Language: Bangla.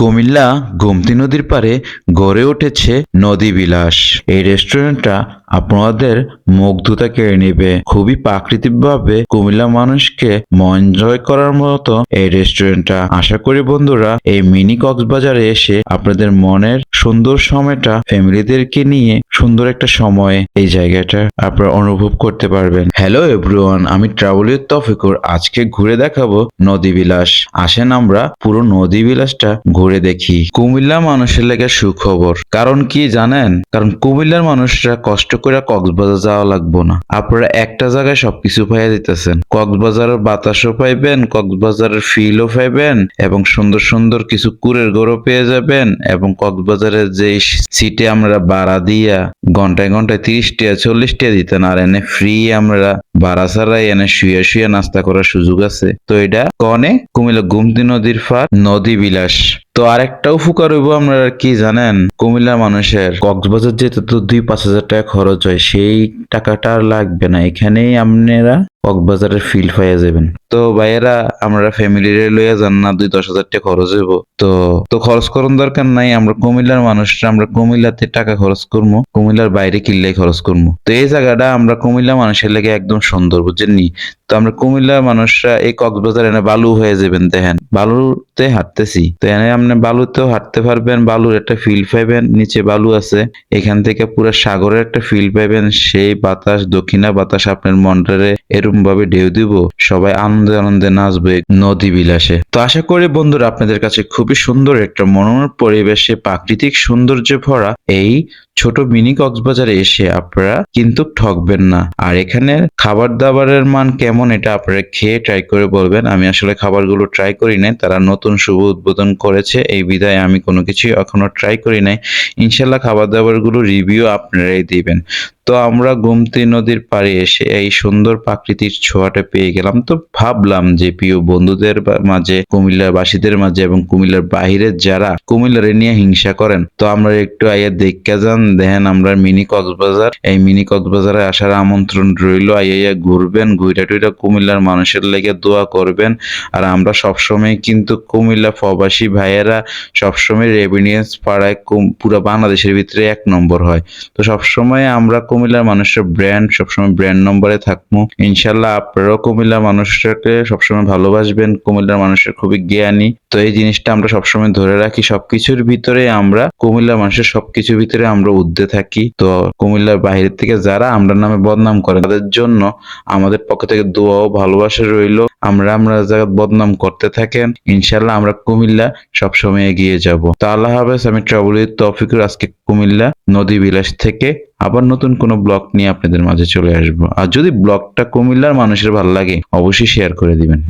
কুমিল্লা গোমতী নদীর পারে গড়ে উঠেছে নদী বিলাস। এই রেস্টুরেন্টটা আপনাদের মুগ্ধতা কেড়ে নেবে। খুবই প্রাকৃতিকভাবে কুমিল্লা মানুষকে মন জয় করার মতো এই রেস্টুরেন্টটা আশা করি বন্ধুরা, এই মিনি কক্সবাজারে এসে আপনাদের মনের সুন্দর সময়টা ফ্যামিলিদেরকে নিয়ে সুন্দর একটা সময় এই জায়গাটা আপনারা অনুভব করতে পারবেন। হ্যালো এভরিওয়ান আমি ট্রাভেলের তফিকুর আজকে ঘুরে দেখাবো নদী বিলাস। আসেন আমরা পুরো নদী বিলাসটা ঘুরে দেখি। কুমিল্লা মানুষের লেগে সুখবর। কারণ কি জানেন? কারণ কুমিল্লার মানুষরা কষ্ট করে কক্সবাজার যাওয়া লাগবো না। আপনারা একটা জায়গায় সবকিছু পাইয়া দিতেছেন কক্সবাজারের বাতাসও পাইবেন, কক্সবাজারের ফিলও পাইবেন এবং সুন্দর সুন্দর কিছু কুরের গড়ও পেয়ে যাবেন এবং কক্সবাজারের যে সিটে আমরা বাড়া দিয়া ঘন্টায় ঘন্টায় তিরিশ টিয়া, চল্লিশ টিয়া দিতেন, আর এনে ফ্রি আমরা ভাড়া ছাড়াই এনে শুয়ে শুয়ে নাস্তা করার সুযোগ আছে। তো এটা কনে কুমিল্লা গুমতি নদীর ফার নদী বিলাস। তো আরেকটা উপকার হইব আমরা কি জানেন? কুমিল্লা মানুষের কক্সবাজার যেতে তো দুই পাঁচ হাজার টাকা খরচ হয়, সেই টাকাটা আর লাগবে না। এখানেই আপনারা কক্সবাজারের ফিল্ড পাইয়া যাবেন তো ভাইয়েরা, আমরা ফ্যামিলি লইয়া যান না দুই দশ হাজার টাকা খরচ হইব। তো তো খরচ করার দরকার নাই, আমরা কুমিল্লার মানুষরা, আমরা কুমিল্লাতে টাকা খরচ করব কুমিল্লার বাইরে কিল্লাই খরচ করব তো এই জায়গাটা আমরা কুমিল্লা মানুষের লেগে একদম সুন্দর বুঝেননি তো আমরা কুমিল্লার মানুষরা এই কক্সবাজার এনে বালু হয়ে যাবেন দেখেন। বালুতে হাঁটতেছি। তো এনে আপনি বালুতেও হাঁটতে পারবেন, বালুর একটা ফিল পাইবেন, নিচে বালু আছে। এখান থেকে পুরো সাগরের একটা ফিল পাইবেন, সেই বাতাস, দক্ষিণা বাতাস আপনার মনটারে এরকম ভাবে ঢেউ দিব। সবাই আনন্দে আনন্দে নাচবে নদী বিলাসে। তো আশা করি বন্ধুরা, আপনাদের কাছে খুবই সুন্দর একটা মনোরম পরিবেশে, প্রাকৃতিক সৌন্দর্যে ভরা এই ছোট মিনি কক্সবাজারে এসে আপনারা কিন্তু ঠকবেন না। আর এখানে খাবার দাবারের মান কেমন এটা আপনারা খেয়ে ট্রাই করে বলবেন। আমি আসলে খাবারগুলো ট্রাই করি নাই, তারা নতুন শুভ উদ্বোধন করেছে, এই বিধায় আমি কোনো কিছু এখনও ট্রাই করি নাই। ইনশাল্লাহ খাবার দাবারগুলো রিভিউ আপনারাই দিবেন। তো আমরা গোমতী নদীর পাড়ে এসে এই সুন্দর প্রাকৃতিক ছোঁয়াটা পেয়ে গেলাম। তো ভাবলাম যে প্রিয় বন্ধুদের মাঝে, কুমিল্লার বাসীদের মাঝে এবং কুমিল্লার বাহিরের যারা, কুমিল্লার নিয়ে হিংসা করেন, তো আমরা একটু আইয়া দেখতে যান দেখেন আমরা মিনি কক্সবাজার। এই মিনি কক্সবাজারে আসার আমন্ত্রণ রইল আইয়া ঘুরবেন ঘুরে টুইরা কুমিল্লার মানুষের লেগে দোয়া করবেন। আর আমরা সবসময় কিন্তু কুমিল্লা প্রবাসী ভাইয়েরা সবসময় রেভিনিয়েন্স পাড়ায় পুরো বাংলাদেশের ভিতরে এক নম্বর হয়। তো সবসময় আমরা কুমিল্লার মানুষের ব্র্যান্ড সবসময় ব্র্যান্ড নম্বরে থাকব। ইনশাল্লাহ আপনারাও কুমিল্লা মানুষটাকে সবসময় ভালোবাসবেন, কুমিল্লার মানুষের খুবই জ্ঞানী। তো এই জিনিসটা আমরা সবসময় ধরে রাখি, সবকিছুর ভিতরে আমরা কুমিল্লা মানুষের সবকিছুর ভিতরে আমরা উদ্দে থাকি। তো কুমিল্লার বাইরের থেকে যারা আমরা নামে বদনাম করে, তাদের জন্য আমাদের পক্ষ থেকে দোয়া ও ভালোবাসা রইল। আমরা আমরা জায়গা বদনাম করতে থাকেন ইনশাল্লাহ আমরা কুমিল্লা সবসময় এগিয়ে যাব। তো আল্লাহ হাফেজ, আমি ট্রাভেল তৌফিকুর আজকে কুমিল্লা নদী বিলাস থেকে আবার নতুন কোনো ব্লগ নিয়ে আপনাদের মাঝে চলে আসব। আর যদি ব্লগটা কুমিল্লার মানুষের ভালো লাগে, অবশ্যই শেয়ার করে দিবেন।